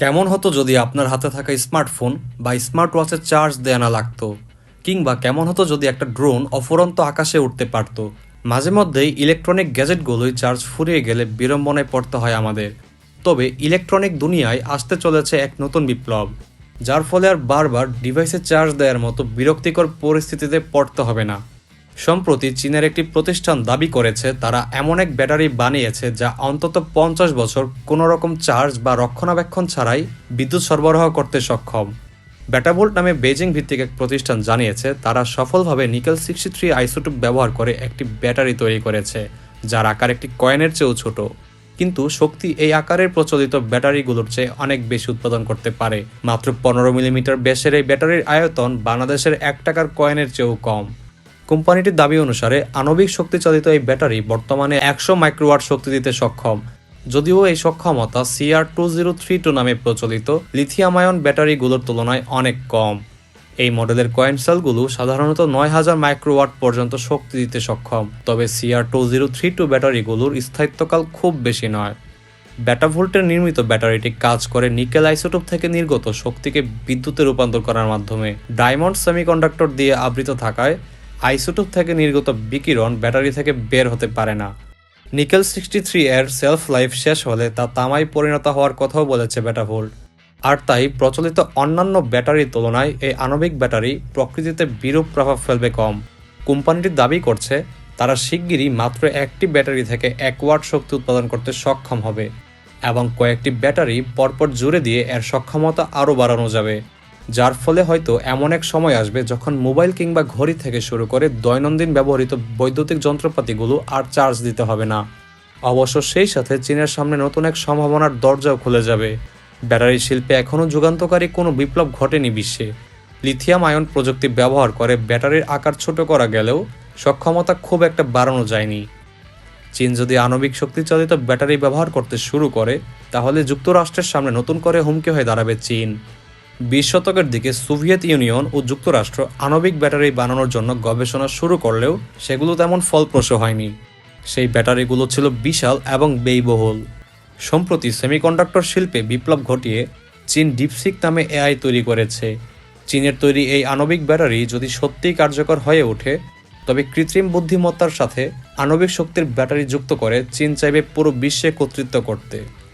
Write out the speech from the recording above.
কেমন হতো যদি আপনার হাতে থাকা স্মার্টফোন বা স্মার্ট ওয়াচের চার্জ দেয়া না লাগতো? কিংবা কেমন হতো যদি একটা ড্রোন অফুরন্ত আকাশে উঠতে পারতো? মাঝে মধ্যেই ইলেকট্রনিক গ্যাজেটগুলোই চার্জ ফুরিয়ে গেলে বিড়ম্বনায় পড়তে হয় আমাদের। তবে ইলেকট্রনিক দুনিয়ায় আসতে চলেছে এক নতুন বিপ্লব, যার ফলে আর বারবার ডিভাইসে চার্জ দেওয়ার মতো বিরক্তিকর পরিস্থিতিতে পড়তে হবে না। সম্প্রতি চীনের একটি প্রতিষ্ঠান দাবি করেছে, তারা এমন এক ব্যাটারি বানিয়েছে যা অন্তত পঞ্চাশ বছর কোনো রকম চার্জ বা রক্ষণাবেক্ষণ ছাড়াই বিদ্যুৎ সরবরাহ করতে সক্ষম। ব্যাটাবোল্ট নামে বেজিং ভিত্তিক এক প্রতিষ্ঠান জানিয়েছে, তারা সফলভাবে নিকেল সিক্সটি থ্রি আইসোটোপ ব্যবহার করে একটি ব্যাটারি তৈরি করেছে, যার আকার একটি কয়েনের চেয়েও ছোট। কিন্তু শক্তি এই আকারের প্রচলিত ব্যাটারিগুলোর চেয়ে অনেক বেশি উৎপাদন করতে পারে। মাত্র পনেরো মিলিমিটার ব্যাসের এই ব্যাটারির আয়তন বাংলাদেশের এক টাকার কয়েনের চেয়েও কম। কোম্পানিটির দাবি অনুসারে আণবিক শক্তি চালিত এই ব্যাটারি বর্তমানে একশো মাইক্রোওয়াট শক্তি দিতে সক্ষম। যদিও এই সক্ষমতা CR two zero three two নামে প্রচলিত লিথিয়ামায়ন ব্যাটারিগুলোর তুলনায় অনেক কম। এই মডেলের কয়েন সেলগুলো সাধারণত নয় হাজার মাইক্রোওয়াট পর্যন্ত শক্তি দিতে সক্ষম, তবে CR two zero three two ব্যাটারিগুলোর স্থায়িত্বকাল খুব বেশি নয়। ব্যাটাভোল্টের নির্মিত ব্যাটারিটি কাজ করে নিকেল আইসোটোপ থেকে নির্গত শক্তিকে বিদ্যুতে রূপান্তর করার মাধ্যমে। ডায়মন্ড সেমিকন্ডাক্টর দিয়ে আবৃত থাকায় আইসোটোপ থেকে নির্গত বিকিরণ ব্যাটারি থেকে বের হতে পারে না। নিকেল সিক্সটি থ্রি এর সেলফ লাইফ শেষ হলে তা তামায় পরিণত হওয়ার কথাও বলেছে ব্যাটাভোল্ট আর তাই প্রচলিত অন্যান্য ব্যাটারির তুলনায় এই আণবিক ব্যাটারি প্রকৃতিতে বিরূপ প্রভাব ফেলবে কম। কোম্পানিটি দাবি করছে, তারা শিগগিরই মাত্র একটি ব্যাটারি থেকে এক ওয়াট শক্তি উৎপাদন করতে সক্ষম হবে এবং কয়েকটি ব্যাটারি পরপর জুড়ে দিয়ে এর সক্ষমতা আরও বাড়ানো যাবে। যার ফলে হয়তো এমন এক সময় আসবে যখন মোবাইল কিংবা ঘড়ি থেকে শুরু করে দৈনন্দিন ব্যবহৃত বৈদ্যুতিক যন্ত্রপাতিগুলো আর চার্জ দিতে হবে না। অবশ্য সেই সাথে চীনের সামনে নতুন এক সম্ভাবনার দরজাও খুলে যাবে। ব্যাটারি শিল্পে এখনও যুগান্তকারী কোনো বিপ্লব ঘটেনি বিশ্বে। লিথিয়াম আয়ন প্রযুক্তি ব্যবহার করে ব্যাটারির আকার ছোট করা গেলেও সক্ষমতা খুব একটা বাড়ানো যায়নি। চীন যদি আণবিক শক্তিচালিত ব্যাটারি ব্যবহার করতে শুরু করে, তাহলে যুক্তরাষ্ট্রের সামনে নতুন করে হুমকি হয়ে দাঁড়াবে চীন। বিশ শতকের দিকে সোভিয়েত ইউনিয়ন ও যুক্তরাষ্ট্র আণবিক ব্যাটারি বানানোর জন্য গবেষণা শুরু করলেও সেগুলো তেমন ফলপ্রসূ হয়নি। সেই ব্যাটারিগুলো ছিল বিশাল এবং ব্যয়বহুল। সম্প্রতি সেমিকন্ডাক্টর শিল্পে বিপ্লব ঘটিয়ে চীন ডিপসিক নামে এআই তৈরি করেছে। চীনের তৈরি এই আণবিক ব্যাটারি যদি সত্যিই কার্যকর হয়ে ওঠে, তবে কৃত্রিম বুদ্ধিমত্তার সাথে আণবিক শক্তির ব্যাটারি যুক্ত করে চীন চাইবে পুরো বিশ্বে কর্তৃত্ব করতে।